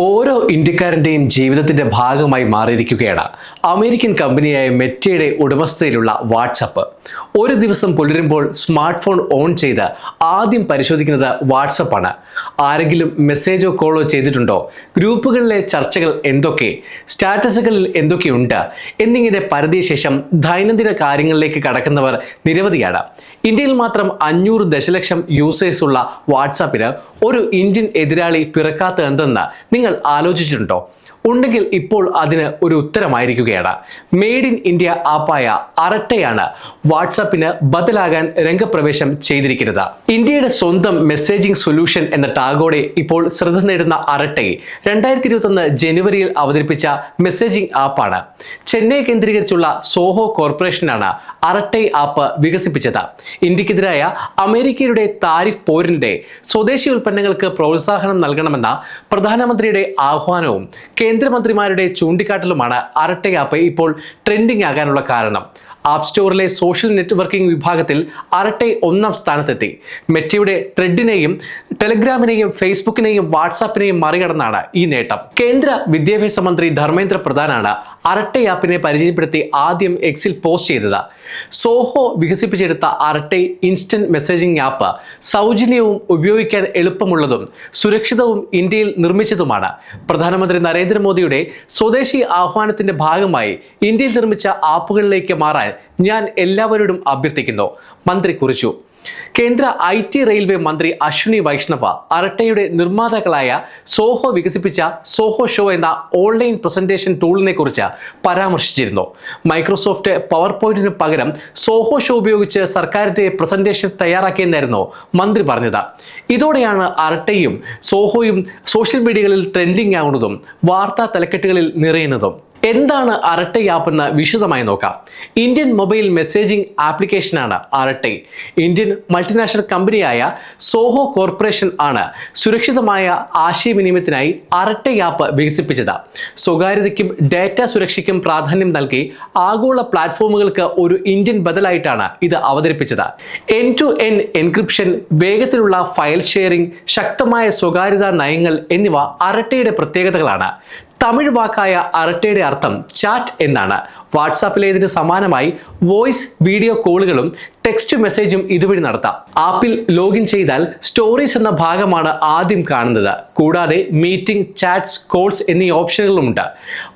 ഓരോ ഇന്ത്യക്കാരന്റെയും ജീവിതത്തിന്റെ ഭാഗമായി മാറിയിരിക്കുകയാണ്. അമേരിക്കൻ കമ്പനിയായ മെറ്റയുടെ ഉടമസ്ഥയിലുള്ള വാട്സപ്പ്. ഒരു ദിവസം പുലരുമ്പോൾ സ്മാർട്ട് ഫോൺ ഓൺ ചെയ്ത് ആദ്യം പരിശോധിക്കുന്നത് വാട്സപ്പാണ് ആരെങ്കിലും മെസ്സേജോ കോളോ ചെയ്തിട്ടുണ്ടോ? ഗ്രൂപ്പുകളിലെ ചർച്ചകൾ എന്തൊക്കെ? സ്റ്റാറ്റസുകളിൽ എന്തൊക്കെയുണ്ട് എന്നിങ്ങനെ പരതിയ ശേഷം ദൈനംദിന കാര്യങ്ങളിലേക്ക് കടക്കുന്നവർ നിരവധിയാണ്. ഇന്ത്യയിൽ മാത്രം അഞ്ഞൂറ് ദശലക്ഷം യൂസേഴ്സ് ഉള്ള വാട്സാപ്പിന് ഒരു ഇന്ത്യൻ എതിരാളി പിറക്കാത്ത എന്തെന്ന് നിങ്ങൾ ആലോചിച്ചിട്ടുണ്ടോ? ഉണ്ടെങ്കിൽ ഇപ്പോൾ അതിന് ഒരു ഉത്തരമായിരിക്കുകയാണ്. മെയ്ഡ് ഇൻ ഇന്ത്യ ആപ്പായ അറട്ടയാണ് വാട്സാപ്പിന് ബദലാകാൻ രംഗപ്രവേശം ചെയ്തിരിക്കുന്നത്. ഇന്ത്യയുടെ സ്വന്തം മെസ്സേജിംഗ് സൊല്യൂഷൻ എന്ന ടാഗോടെ ഇപ്പോൾ ശ്രദ്ധ നേടുന്ന അറട്ടെ രണ്ടായിരത്തി ഇരുപത്തൊന്ന് ജനുവരിയിൽ അവതരിപ്പിച്ച മെസ്സേജിംഗ് ആപ്പാണ്. ചെന്നൈ കേന്ദ്രീകരിച്ചുള്ള സോഹോ കോർപ്പറേഷനാണ് അറട്ടെ ആപ്പ് വികസിപ്പിച്ചത്. ഇന്ത്യക്കെതിരായ അമേരിക്കയുടെ താരിഫ് പോരിന്റെ സ്വദേശി ഉൽപ്പന്നങ്ങൾക്ക് പ്രോത്സാഹനം നൽകണമെന്ന പ്രധാനമന്ത്രിയുടെ ആഹ്വാനവും കേന്ദ്രമന്ത്രിമാരുടെ ചൂണ്ടിക്കാട്ടലുമാണ് അരട്ടയാപ്പ് ഇപ്പോൾ ട്രെൻഡിംഗ് ആകാനുള്ള കാരണം. ആപ്പ് സ്റ്റോറിലെ സോഷ്യൽ നെറ്റ്വർക്കിംഗ് വിഭാഗത്തിൽ അരട്ടെ ഒന്നാം സ്ഥാനത്തെത്തി. മെറ്റയുടെ ത്രെഡിനെയും ടെലിഗ്രാമിനെയും ഫേസ്ബുക്കിനെയും വാട്സാപ്പിനെയും മറികടന്നാണ് ഈ നേട്ടം. കേന്ദ്ര വിദ്യാഭ്യാസ മന്ത്രി ധർമ്മേന്ദ്ര പ്രധാനാണ് അരട്ടെ ആപ്പിനെ പരിചയപ്പെടുത്തി ആദ്യം എക്സിൽ പോസ്റ്റ് ചെയ്തത്. സോഹോ വികസിപ്പിച്ചെടുത്ത അരട്ടെ ഇൻസ്റ്റന്റ് മെസ്സേജിംഗ് ആപ്പ് സൗജന്യവും ഉപയോഗിക്കാൻ എളുപ്പമുള്ളതും സുരക്ഷിതവും ഇന്ത്യയിൽ നിർമ്മിച്ചതുമാണ്. പ്രധാനമന്ത്രി നരേന്ദ്രമോദിയുടെ സ്വദേശി ആഹ്വാനത്തിന്റെ ഭാഗമായി ഇന്ത്യയിൽ നിർമ്മിച്ച ആപ്പുകളിലേക്ക് മാറാൻ ഞാൻ എല്ലാവരോടും അഭ്യർത്ഥിക്കുന്നു. മന്ത്രി കുറിച്ചു. കേന്ദ്ര ഐ ടി റെയിൽവേ മന്ത്രി അശ്വിനി വൈഷ്ണവ അരട്ടയുടെ നിർമ്മാതാക്കളായ സോഹോ വികസിപ്പിച്ച സോഹോ ഷോ എന്ന ഓൺലൈൻ പ്രസന്റേഷൻ ടൂളിനെ കുറിച്ച് പരാമർശിച്ചിരുന്നു. മൈക്രോസോഫ്റ്റ് പവർ പോയിന്റിന് പകരം സോഹോ ഷോ ഉപയോഗിച്ച് സർക്കാരിന്റെ പ്രസന്റേഷൻ തയ്യാറാക്കിയെന്നായിരുന്നു മന്ത്രി പറഞ്ഞത്. ഇതോടെയാണ് അരട്ടയും സോഹോയും സോഷ്യൽ മീഡിയകളിൽ ട്രെൻഡിംഗ് ആവുന്നതും വാർത്താ തലക്കെട്ടുകളിൽ നിറയുന്നതും. എന്താണ് അരട്ടെ ആപ്പ് എന്ന് വിശദമായി നോക്കാം. ഇന്ത്യൻ മൊബൈൽ മെസ്സേജിംഗ് ആപ്ലിക്കേഷനാണ് അരട്ടെ. ഇന്ത്യൻ മൾട്ടിനാഷണൽ കമ്പനിയായ സോഹോ കോർപ്പറേഷൻ ആണ് സുരക്ഷിതമായ ആശയവിനിമയത്തിനായി അരട്ടെ ആപ്പ് വികസിപ്പിച്ചത്. സ്വകാര്യതയ്ക്കും ഡാറ്റ സുരക്ഷയ്ക്കും പ്രാധാന്യം നൽകി ആഗോള പ്ലാറ്റ്ഫോമുകൾക്ക് ഒരു ഇന്ത്യൻ ബദലായിട്ടാണ് ഇത് അവതരിപ്പിച്ചത്. എൻ ടു എൻ എൻക്രിപ്ഷൻ വേഗത്തിലുള്ള ഫയൽ ഷെയറിംഗ് ശക്തമായ സ്വകാര്യതാ നയങ്ങൾ എന്നിവ അരട്ടയുടെ പ്രത്യേകതകളാണ്. തമിഴ് വാക്കായ അരട്ടയുടെ അർത്ഥം ചാറ്റ് എന്നാണ്. വാട്സാപ്പിലേതിന് സമാനമായി വോയിസ് വീഡിയോ കോളുകളും ടെക്സ്റ്റ് മെസ്സേജും ഇതുവഴി നടത്താം. ആപ്പിൽ ലോഗിൻ ചെയ്താൽ സ്റ്റോറീസ് എന്ന ഭാഗമാണ് ആദ്യം കാണുന്നത്. കൂടാതെ മീറ്റിംഗ് ചാറ്റ്സ് കോൾസ് എന്നീ ഓപ്ഷനുകളുമുണ്ട്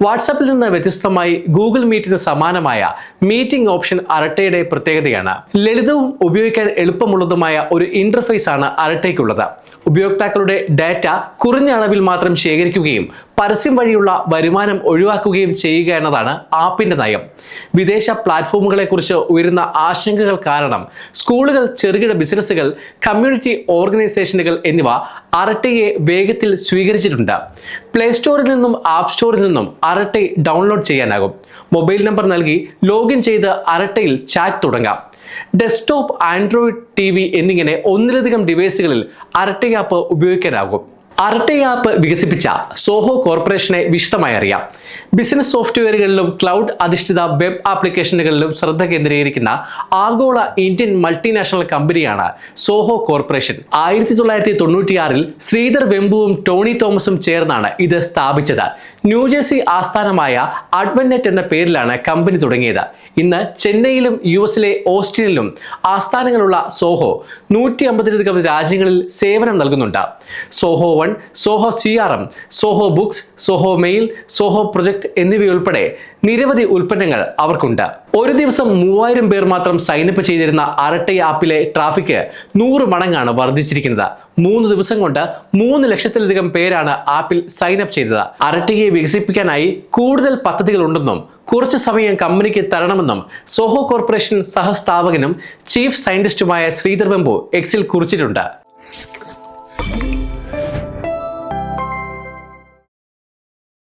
വാട്സാപ്പിൽ നിന്ന് വ്യത്യസ്തമായി ഗൂഗിൾ മീറ്റിന് സമാനമായ മീറ്റിംഗ് ഓപ്ഷൻ അരട്ടയുടെ പ്രത്യേകതയാണ്. ലളിതവും ഉപയോഗിക്കാൻ എളുപ്പമുള്ളതുമായ ഒരു ഇന്റർഫേസ് ആണ് അറട്ടയ്ക്കുള്ളത് ഉപയോക്താക്കളുടെ ഡാറ്റ കുറഞ്ഞ അളവിൽ മാത്രം ശേഖരിക്കുകയും പരസ്യം വഴിയുള്ള വരുമാനം ഒഴിവാക്കുകയും ചെയ്യുക എന്നതാണ് ആപ്പിന്റെ നയം. വിദേശ പ്ലാറ്റ്ഫോമുകളെക്കുറിച്ച് ഉയരുന്ന ആശങ്കകൾ കാരണം സ്കൂളുകൾ ചെറുകിട ബിസിനസ്സുകൾ കമ്മ്യൂണിറ്റി ഓർഗനൈസേഷനുകൾ എന്നിവ അരട്ടയെ വേഗത്തിൽ സ്വീകരിച്ചിട്ടുണ്ട്. പ്ലേ സ്റ്റോറിൽ നിന്നും ആപ്പ് സ്റ്റോറിൽ നിന്നും അരട്ടെ ഡൗൺലോഡ് ചെയ്യാനാകും. മൊബൈൽ നമ്പർ നൽകി ലോഗിൻ ചെയ്ത് അരട്ടയിൽ ചാറ്റ് തുടങ്ങാം. ഡെസ്ക്ടോപ്പ് ആൻഡ്രോയിഡ് ടി വി എന്നിങ്ങനെ ഒന്നിലധികം ഡിവൈസുകളിൽ അരട്ട ആപ്പ് ഉപയോഗിക്കാനാകും. അരട്ട ആപ്പ് വികസിപ്പിച്ച സോഹോ കോർപ്പറേഷനെ വിശദമായി അറിയാം. ബിസിനസ് സോഫ്റ്റ്വെയറുകളിലും ക്ലൗഡ് അധിഷ്ഠിത വെബ് ആപ്ലിക്കേഷനുകളിലും ശ്രദ്ധ കേന്ദ്രീകരിക്കുന്ന ആഗോള ഇന്ത്യൻ മൾട്ടിനാഷണൽ കമ്പനിയാണ് സോഹോ കോർപ്പറേഷൻ. ആയിരത്തി തൊള്ളായിരത്തി തൊണ്ണൂറ്റിയാറിൽ ശ്രീധർ വെമ്പുവും ടോണി തോമസും ചേർന്നാണ് ഇത് സ്ഥാപിച്ചത്. ന്യൂജേഴ്സി ആസ്ഥാനമായ അഡ്വനെറ്റ് എന്ന പേരിലാണ് കമ്പനി തുടങ്ങിയത്. ഇന്ന് ചെന്നൈയിലും യു എസിലെ ഓസ്റ്റിനിലും ആസ്ഥാനങ്ങളുള്ള സോഹോ നൂറ്റി അമ്പതിലധികം രാജ്യങ്ങളിൽ സേവനം നൽകുന്നുണ്ട്. Zoho Zoho C R M Zoho Books Zoho Mail Zoho Project എന്നിവയുൾപ്പെടെ നിരവധി ഉൽപ്പന്നങ്ങൾ അവർക്കുണ്ട്. ഒരു ദിവസം മൂവായിരം പേർ മാത്രം സൈനപ്പ് ചെയ്തിരുന്ന അരട്ടൈ ആപ്പിലെ ട്രാഫിക് നൂറ് മടങ്ങാണ് വർദ്ധിച്ചിരിക്കുന്നത്. മൂന്ന് ദിവസം കൊണ്ട് മൂന്ന് ലക്ഷത്തിലധികം പേരാണ് ആപ്പിൽ സൈനപ്പ് ചെയ്തത്. അരട്ടയെ വികസിപ്പിക്കാനായി കൂടുതൽ പദ്ധതികൾ ഉണ്ടെന്നും കുറച്ച് സമയം കമ്പനിക്ക് തരണമെന്നും സോഹോ കോർപ്പറേഷൻ സഹസ്ഥാപകനും ചീഫ് സയന്റിസ്റ്റുമായ ശ്രീധർ വെമ്പു എക്സിൽ കുറിച്ചിട്ടുണ്ട്.